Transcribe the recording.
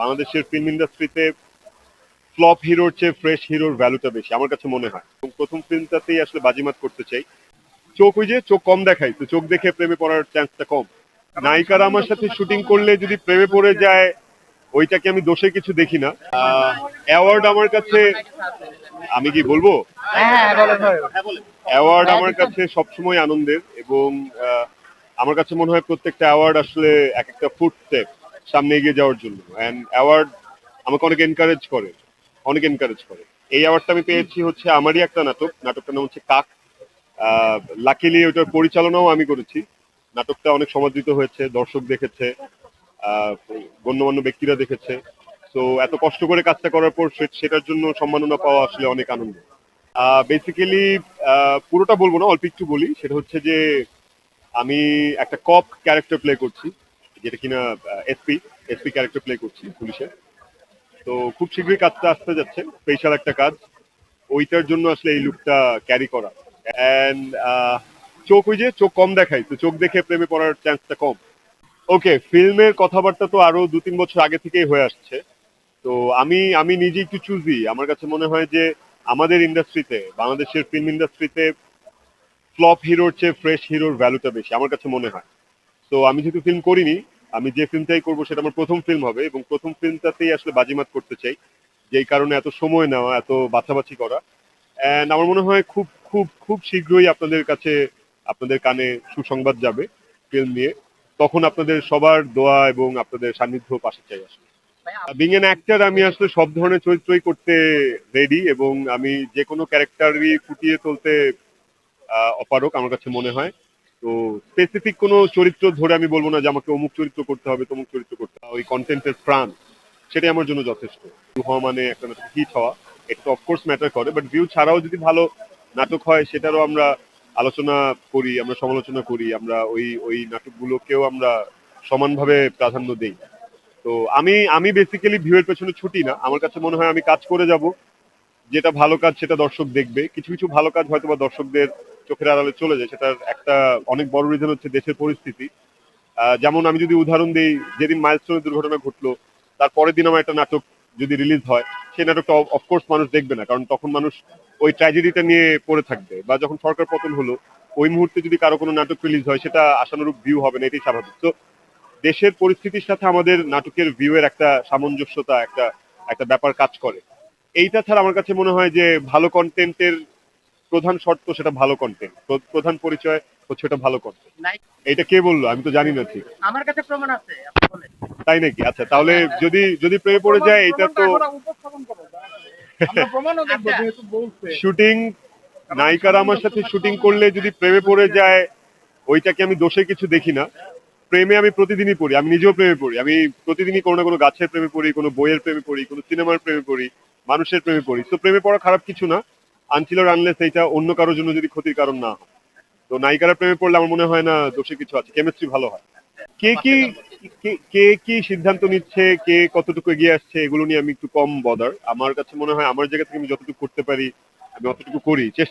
বাংলাদেশের ফিল্ম ইন্ডাস্ট্রিতে ফ্লপ হিরোর চেয়ে ফ্রেশ হিরোর ভ্যালুটা বেশি আমার কাছে মনে হয়। এবং প্রথম ফিল্মটাতেই আসলে বাজিমাত করতে চাই। চোখ ওই যে চোখ কম দেখাই তো চোখ দেখে প্রেমে পড়ার চান্সটা কম। নায়িকারা আমার সাথে শুটিং করলে যদি প্রেমে পড়ে যায় ওইটাকে আমি দোষে কিছু দেখি না। অ্যাওয়ার্ড আমার কাছে আমি কি বলব? হ্যাঁ অ্যাওয়ার্ড আমার কাছে সবসময় আনন্দের এবং আমার কাছে মনে হয় প্রত্যেকটা অ্যাওয়ার্ড আসলে এক একটা ফুট স্টেপ সামনে এগিয়ে যাওয়ার জন্য। অ্যান্ড অ্যাওয়ার্ড আমাকে অনেক এনকারেজ করে, অনেক এনকারেজ করে। এই অ্যাওয়ার্ডটা আমি পেয়েছি হচ্ছে আমারই একটা নাটক। নাটকটার নাম হচ্ছে কাক। লাকিলি ওটার পরিচালনাও আমি করেছি। নাটকটা অনেক সমাদৃত হয়েছে, দর্শক দেখেছে গণ্যমান্য ব্যক্তিরা দেখেছে। তো এত কষ্ট করে কাজটা করার পর সেটার জন্য সম্মাননা পাওয়া আসলে অনেক আনন্দ। বেসিক্যালি পুরোটা বলব না, অল্প একটু বলি। সেটা হচ্ছে যে, আমি একটা কপ ক্যারেক্টার প্লে করছি। যেটা কিনা এসপি এসপি ক্যারেক্টার প্লে করছি পুলিশে। তো খুব শীঘ্রই কাজটা আসতে যাচ্ছে স্পেশাল একটা কাজ। ওইটার জন্য আসলে এই লুকটা ক্যারি করা। অ্যান্ড চোখ ওই যে, চোখ কম দেখাই, তো চোখ দেখে প্রেমে পড়ার চান্সটা কম। ওকে ফিল্মের কথাবার্তা তো আরও দু তিন বছর আগে থেকেই হয়ে আসছে। তো আমি আমি নিজে একটু চুজি আমার কাছে মনে হয় যে, আমাদের ইন্ডাস্ট্রিতে বাংলাদেশের ফিল্ম ইন্ডাস্ট্রিতে ফ্লপ হিরোর চেয়ে ফ্রেশ হিরোর ভ্যালুটা বেশি, আমার কাছে মনে হয়। তো আমি যেহেতু ফিল্ম করিনি, আমি যে ফিল্মটাই করব সেটা আমার প্রথম ফিল্ম হবে এবং প্রথম ফিল্মটাতেই আসলে বাজিমাত করতে চাই, যেই কারণে এত সময় নেওয়া, এত বাছাবাছি করা। অ্যান্ড আমার মনে হয় খুব খুব খুব শীঘ্রই আপনাদের কাছে, আপনাদের কানে সুসংবাদ যাবে ফিল্ম নিয়ে। তখন আপনাদের সবার দোয়া এবং আপনাদের সান্নিধ্য পাশে চাই আসলে। বিং এন অ্যাক্টর আমি আসলে সব ধরনের চরিত্রই করতে রেডি এবং আমি যে কোনো ক্যারেক্টারই ফুটিয়ে তুলতে অপারক আমার কাছে মনে হয়। তো স্পেসিফিক কোনো চরিত্র ধরে আমি বলব না যে আমাকে অমুক চরিত্র করতে হবে, তমুক চরিত্র করতে হবে। ওই কন্টেন্টের প্রাণ, সেটাই আমার জন্য যথেষ্ট। হওয়া মানে একটা হিট হওয়া। এটা অফকোর্স ম্যাটার করে বাট ভিউ ছাড়াও যদি ভালো নাটক হয়, সেটারও আমরা আলোচনা করি, আমরা সমালোচনা করি, আমরা ওই ওই নাটকগুলোকেও আমরা সমানভাবে প্রাধান্য দেই। তো আমি আমি বেসিক্যালি ভিউয়ের পেছনে ছুটি না। আমার কাছে মনে হয় আমি কাজ করে যাব। যেটা ভালো কাজ সেটা দর্শক দেখবে। কিছু কিছু ভালো কাজ হয়তো বা দর্শকদের চোখের আড়ালে চলে যায়, সেটার একটা অনেক বড় রিজন হচ্ছে দেশের পরিস্থিতি। যেমন আমি যদি উদাহরণ দিই, যেদিন মাইলস্টোনের দুর্ঘটনা ঘটলো, তার পরের দিন আমার একটা নাটক যদি রিলিজ হয়, সেই নাটকটা অফকোর্স মানুষ দেখবে না, কারণ তখন মানুষ ওই ট্র্যাজেডিটা নিয়ে পড়ে থাকবে। বা যখন সরকার পতন হলো, ওই মুহূর্তে যদি কারও কোনো নাটক রিলিজ হয়, সেটা আশানুরূপ ভিউ হবে না, এটাই স্বাভাবিক। তো দেশের পরিস্থিতির সাথে আমাদের নাটকের ভিউ এর একটা সামঞ্জস্যতা, একটা একটা ব্যাপার কাজ করে। এইটা ছাড়া আমার কাছে মনে হয় যে ভালো কন্টেন্টের প্রধান শর্ত সেটা ভালো কন্টেন্ট প্রধান পরিচয় হচ্ছে এটা ভালো কন্টেন্ট এটা কে বলল? আমি তো জানি না ঠিক। আমার কাছে প্রমাণ আছে তাই নাকি? আচ্ছা তাহলে যদি যদি প্রেমে পড়ে যায় এটা তো আচ্ছা। শুটিং নায়িকারা আমার সাথে শুটিং করলে যদি প্রেমে পড়ে যায় ওইটাকে আমি দোষে কিছু দেখি না। প্রেমে আমি প্রতিদিনই পড়ি আমি নিজেও প্রেমে পড়ি। আমি প্রতিদিনই কোনো না কোনো গাছের প্রেমে পড়ি কোনো বইয়ের প্রেমে পড়ি কোনো সিনেমার প্রেমে পড়ি মানুষের প্রেমে পড়ি। তো প্রেমে পড়া খারাপ কিছু না। আনছিল আনলে সেইটা অন্য কারোর জন্য যদি ক্ষতির কারণ না হয়। তো নায়িকার প্রেমে পড়লে আমার মনে হয় না দোষে কিছু আছে। কেমিস্ট্রি ভালো হয়। কে কি কে- কে কি সিদ্ধান্ত নিচ্ছে কে কতটুকু এগিয়ে আসছে এগুলো নিয়ে আমি একটু কম বদার আমার কাছে মনে হয় আমার জায়গা থেকে আমি যতটুকু করতে পারি আমি অতটুকু করি চেষ্টা